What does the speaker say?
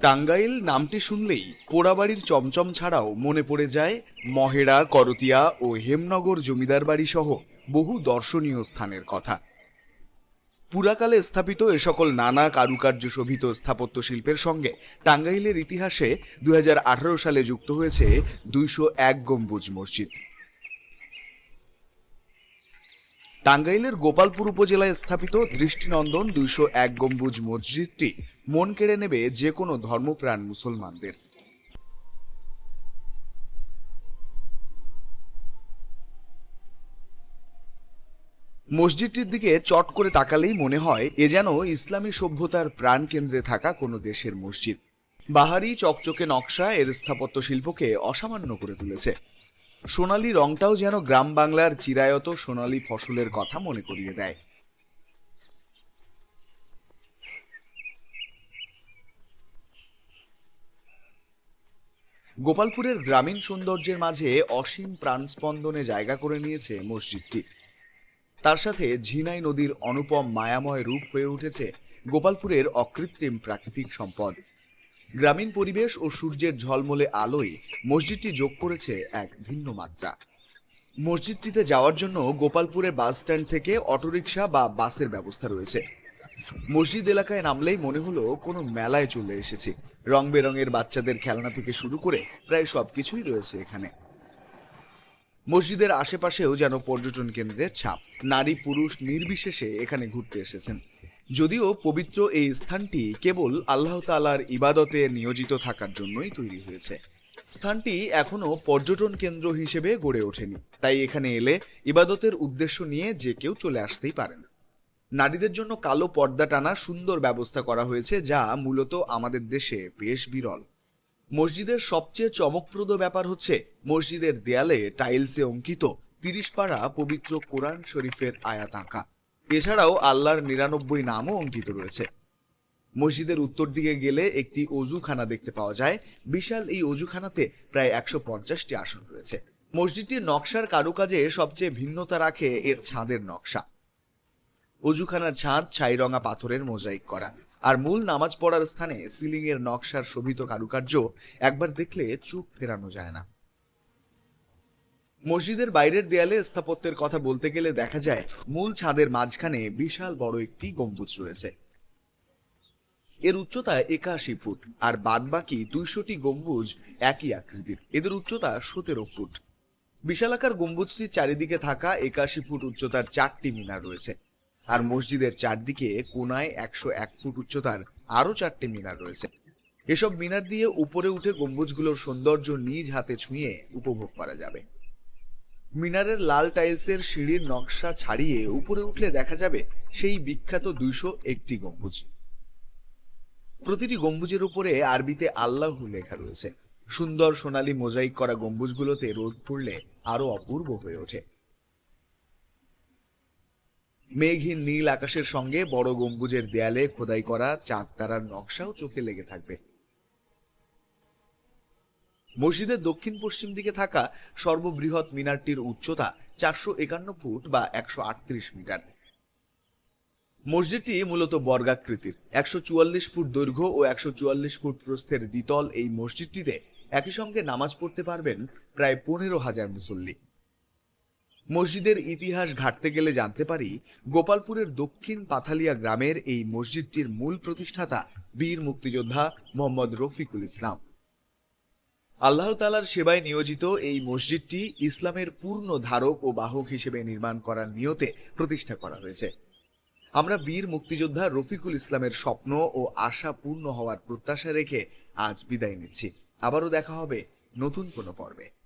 টাঙ্গাইল নামটি শুনলেই পোড়াবাড়ির চমচম ছাড়াও মনে পড়ে যায় মহেড়া, করতিয়া ও হেমনগর জমিদার বাড়ি সহ বহু দর্শনীয় স্থানের কথা। পুরাকালে স্থাপিত এ সকল নানা কারুকার্য শোভিত স্থাপত্য শিল্পের সঙ্গে টাঙ্গাইলের ইতিহাসে দুই হাজার আঠারো সালে যুক্ত হয়েছে দুইশো এক গম্বুজ মসজিদ। টাঙ্গাইলের গোপালপুর উপজেলায় স্থাপিত দৃষ্টিনন্দন দুইশো এক গম্বুজ মসজিদটি মন কেড়ে নেবে যে কোনো ধর্মপ্রাণ মুসলমানদের। মসজিদটির দিকে চট করে তাকালেই মনে হয় এ যেন ইসলামী সভ্যতার প্রাণকেন্দ্রে থাকা কোনো দেশের মসজিদ। বাহারি চকচকে নকশা এর স্থাপত্য শিল্পকে অসামান্য করে তুলেছে। সোনালি রংটাও যেন গ্রাম বাংলার চিরায়ত সোনালী ফসলের কথা মনে করিয়ে দেয়। গোপালপুরের গ্রামীণ সৌন্দর্যের মাঝে অসীম প্রাণস্পন্দনে জায়গা করে নিয়েছে মসজিদটি। তার সাথে ঝিনাই নদীর অনুপম মায়াময় রূপ হয়ে উঠেছে গোপালপুরের অকৃত্রিম প্রাকৃতিক সম্পদ। গ্রামীণ পরিবেশ ও সূর্যের ঝলমলে আলোয় মসজিদটি যোগ করেছে এক ভিন্ন মাত্রা। মসজিদটিতে যাওয়ার জন্য গোপালপুরের বাস স্ট্যান্ড থেকে অটোরিকশা বা বাসের ব্যবস্থা রয়েছে। মসজিদ এলাকায় নামলেই মনে হলো কোনো মেলায় চলে এসেছি। রং বেরঙের বাচ্চাদের খেলনা থেকে শুরু করে প্রায় সবকিছুই রয়েছে এখানে। মসজিদের আশেপাশেও যেন পর্যটন কেন্দ্রের ছাপ। নারী পুরুষ নির্বিশেষে এখানে ঘুরতে এসেছেন। যদিও পবিত্র এই স্থানটি কেবল আল্লাহ তালার ইবাদতে নিয়োজিত থাকার জন্যই তৈরি হয়েছে। স্থানটি এখনও পর্যটন কেন্দ্র হিসেবে গড়ে ওঠেনি। তাই এখানে এলে ইবাদতের উদ্দেশ্য নিয়ে যে কেউ চলে আসতেই পারেন। নারীদের জন্য কালো পর্দা টানা সুন্দর ব্যবস্থা করা হয়েছে যা মূলত আমাদের দেশে বেশ বিরল। মসজিদের সবচেয়ে চমকপ্রদ ব্যাপার হচ্ছে মসজিদের দেয়ালে টাইলসে অঙ্কিত তিরিশ পাড়া পবিত্র কোরআন শরীফের আয়াত আঁকা। এছাড়াও আল্লাহর নিরানব্বই নামও অঙ্কিত রয়েছে। মসজিদের উত্তর দিকে গেলে একটি অজুখানা দেখতে পাওয়া যায়। বিশাল এই অজুখানাতে প্রায় একশো পঞ্চাশটি আসন রয়েছে। মসজিদটির নকশার কারুকাজে সবচেয়ে ভিন্নতা রাখে এর ছাদের নকশা। অজুখানার ছাদ ছাইরঙা পাথরের মোজাইক করা। আর মূল নামাজ পড়ার স্থানে সিলিং এর নকশার শোভিত কারুকার্য একবার দেখলে চোখ ফেরানো যায় না। মসজিদের বাইরের দেয়ালে স্থাপত্যের কথা বলতে গেলে দেখা যায়, মূল ছাদের মাঝখানে বিশাল বড় একটি গম্বুজ রয়েছে। এর উচ্চতা একাশি ফুট, আর বাদবাকি দুইশোটি গম্বুজ একই আকৃতির। এদের উচ্চতা সতেরো ফুট। বিশালাকার গম্বুজটির চারিদিকে থাকা একাশি ফুট উচ্চতার চারটি মিনার রয়েছে। আর মসজিদের চারদিকে কোনায় একশো এক ফুট উচ্চতার আরও চারটি মিনার রয়েছে। এসব মিনার দিয়ে উপরে উঠে গম্বুজগুলোর সৌন্দর্য নিজ হাতে ছুঁয়ে উপভোগ করা যাবে। মিনারের লাল টাইলসের সিঁড়ির নকশা ছাড়িয়ে উপরে উঠলে দেখা যাবে সেই বিখ্যাত দুইশো একটি গম্বুজ। প্রতিটি গম্বুজের উপরে আরবিতে আল্লাহ লেখা রয়েছে। সুন্দর সোনালী মোজাইক করা গম্বুজগুলোতে রোদ পড়লে আরও অপূর্ব হয়ে ওঠে। মেঘহীন নীল আকাশের সঙ্গে বড় গম্বুজের দেয়ালে খোদাই করা চাঁদ তারার নকশাও চোখে লেগে থাকবে। মসজিদের দক্ষিণ পশ্চিম দিকে থাকা সর্ববৃহৎ মিনারটির উচ্চতা চারশো একান্ন ফুট বা একশো আটত্রিশ মিটার। মসজিদটি মূলত বর্গাকৃতির। একশো চুয়াল্লিশ ফুট দৈর্ঘ্য ও একশো চুয়াল্লিশ ফুট প্রস্থের দ্বিতল এই মসজিদটিতে একই সঙ্গে নামাজ পড়তে পারবেন প্রায় পনেরো হাজার মুসল্লি। মসজিদের ইতিহাস ঘাটতে গেলে জানতে পারি, গোপালপুরের দক্ষিণ পাথালিয়া গ্রামের এই মসজিদটির মূল প্রতিষ্ঠাতা বীর মুক্তিযোদ্ধা মোহাম্মদ রফিকুল ইসলাম। আল্লাহ তালার সেবায় নিয়োজিত এই মসজিদটি ইসলামের পূর্ণ ধারক ও বাহক হিসেবে নির্মাণ করার নিয়তে প্রতিষ্ঠা করা হয়েছে। আমরা বীর মুক্তিযোদ্ধা রফিকুল ইসলামের স্বপ্ন ও আশা পূর্ণ হওয়ার প্রত্যাশা রেখে আজ বিদায় নিচ্ছি। আবারও দেখা হবে নতুন কোনো পর্বে।